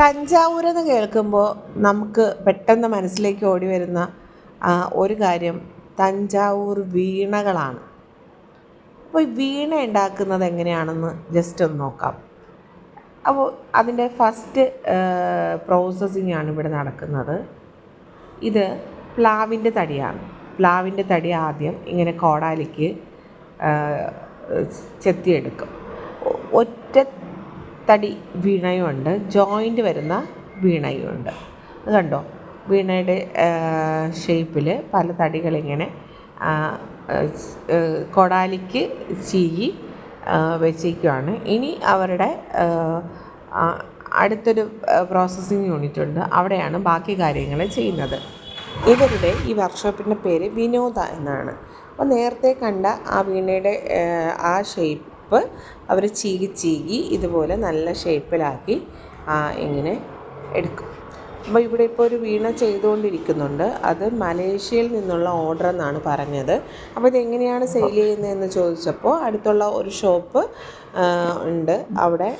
തഞ്ചാവൂർ എന്ന് കേൾക്കുമ്പോൾ നമുക്ക് പെട്ടെന്ന് മനസ്സിലേക്ക് ഓടി വരുന്ന ഒരു കാര്യം. തഞ്ചാവൂർ വീണകളാണ്. അപ്പോൾ വീണ ഉണ്ടാക്കുന്നത് എങ്ങനെയാണെന്ന് ജസ്റ്റ് ഒന്ന് നോക്കാം. അപ്പോൾ അതിന്റെ ഫസ്റ്റ് പ്രോസസ്സിംഗ് ആണ് ഇവിടെ നടക്കുന്നത്. ഇത് പ്ലാവിന്റെ തടിയാണ്. പ്ലാവിന്റെ തടി ആദ്യം ഇങ്ങനെ കോടാലിക്ക് ചെത്തിയെടുക്കും. ഒറ്റ തടി വീണയുമുണ്ട് ജോയിന്റ് വരുന്ന വീണയുമുണ്ട് അത് കണ്ടോ? വീണയുടെ ഷേപ്പിൽ പല തടികളിങ്ങനെ കൊടാലിക്ക് ചീകി ആ, വെച്ചേക്കുവാണ് ഇനി അവരുടെ അടുത്തൊരു പ്രോസസ്സിങ് യൂണിറ്റ് ഉണ്ട്. അവിടെയാണ് ബാക്കി കാര്യങ്ങൾ ചെയ്യുന്നത്. ഇവരുടെ ഈ വർക്ക്ഷോപ്പിന്റെ പേര് വിനോദ എന്നാണ്. അപ്പോൾ നേരത്തെ കണ്ട ആ വീണയുടെ ആ, ആ ഷേപ്പ് അവർ ചീകി ചീകി ഇതുപോലെ നല്ല ഷേപ്പിലാക്കി ഇങ്ങനെ എടുക്കും. അപ്പോൾ ഇവിടെ ഇപ്പോൾ ഒരു വീണ ചെയ്തുകൊണ്ടിരിക്കുന്നുണ്ട്. അത് മലേഷ്യയിൽ നിന്നുള്ള ഓർഡർ എന്നാണ് പറഞ്ഞത്. അപ്പോൾ ഇതെങ്ങനെയാണ് സെയിൽ ചെയ്യുന്നതെന്ന് ചോദിച്ചപ്പോൾ അടുത്തുള്ള ഒരു ഷോപ്പ് ഉണ്ട്. അവിടെ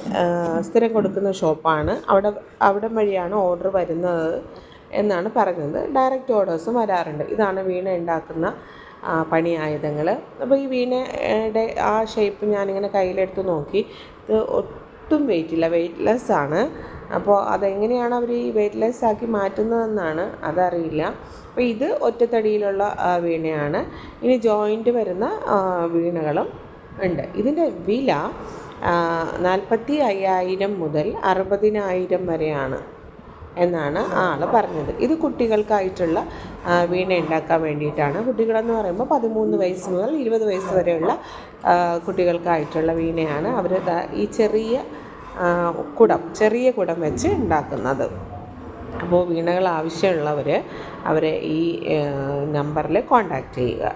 സ്ഥിരം കൊടുക്കുന്ന ഷോപ്പാണ്. അവിടെ അവിടെ വഴിയാണ് ഓർഡർ വരുന്നത് എന്നാണ് പറഞ്ഞത്. ഡയറക്റ്റ് ഓർഡേഴ്സും വരാറുണ്ട്. ഇതാണ് വീണ ഉണ്ടാക്കുന്ന പണി ആയുധങ്ങൾ അപ്പോൾ ഈ വീണയുടെ ആ ഷേപ്പ് ഞാനിങ്ങനെ കയ്യിലെടുത്ത് നോക്കി. ഇത് ഒട്ടും വെയിറ്റ് ഇല്ല വെയിറ്റ്ലെസ് ആണ്. അപ്പോൾ അതെങ്ങനെയാണ് അവർ ഈ വെയിറ്റ്ലെസ് ആക്കി മാറ്റുന്നതെന്നാണ് അതറിയില്ല. അപ്പോൾ ഇത് ഒറ്റത്തടിയിലുള്ള വീണയാണ്. ഇനി ജോയിന്റ് വരുന്ന വീണകളും ഉണ്ട്. ഇതിന്റെ വില നാൽപ്പത്തി അയ്യായിരം മുതൽ അറുപതിനായിരം വരെയാണ്. എന്നാണ് ആൾ പറഞ്ഞത്. ഇത് കുട്ടികൾക്കായിട്ടുള്ള വീണ ഉണ്ടാക്കാൻ വേണ്ടിയിട്ടാണ്. കുട്ടികളെന്ന് പറയുമ്പോൾ പതിമൂന്ന് വയസ്സ് മുതൽ ഇരുപത് വയസ്സ് വരെയുള്ള കുട്ടികൾക്കായിട്ടുള്ള വീണയാണ് അവർ ഈ ചെറിയ കുടം ചെറിയ കുടം വെച്ച് ഉണ്ടാക്കുന്നത്. അപ്പോൾ വീണകൾ ആവശ്യമുള്ളവർ അവരെ ഈ നമ്പറിൽ കോൺടാക്റ്റ് ചെയ്യുക.